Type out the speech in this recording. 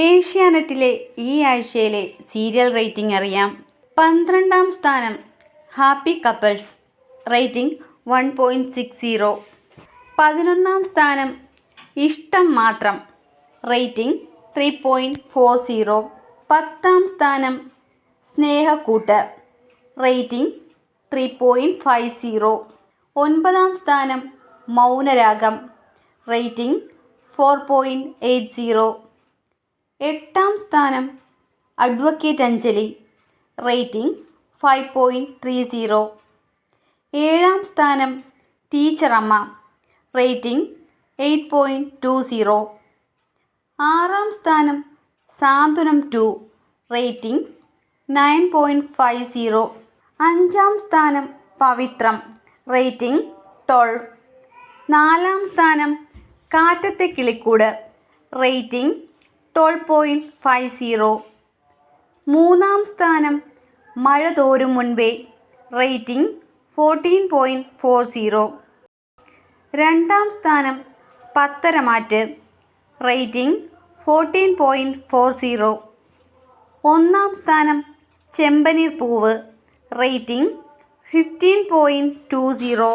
ഏഷ്യാനെറ്റിലെ ഈ ആഴ്ചയിലെ സീരിയൽ റേറ്റിംഗ് അറിയാം. പന്ത്രണ്ടാം സ്ഥാനം happy couples rating one point six zero. പതിനൊന്നാം സ്ഥാനം Ishtam Mathram rating three point four zero. പത്താം സ്ഥാനം Snehakkoottu rating three point five zero. ഒൻപതാം സ്ഥാനം Mounaragam rating four point eight zero. എട്ടാം സ്ഥാനം advocate Anjali. Rating five point three zero. ഏഴാം സ്ഥാനം Teacheramma rating eight point two zero. ആറാം സ്ഥാനം Santhwanam two. Rating nine point five zero. അഞ്ചാം സ്ഥാനം പവിത്രം. Rating twelve. നാലാം സ്ഥാനം Kattathe Kilikkoodu. Rating twelve point five zero മൂന്നാം സ്ഥാനം Mazha Thorum Munpe rating fourteen point four zero രണ്ടാം സ്ഥാനം Patharamattu rating fourteen point four zero ഒന്നാം സ്ഥാനം Chempaneer Poovu rating fifteen point two zero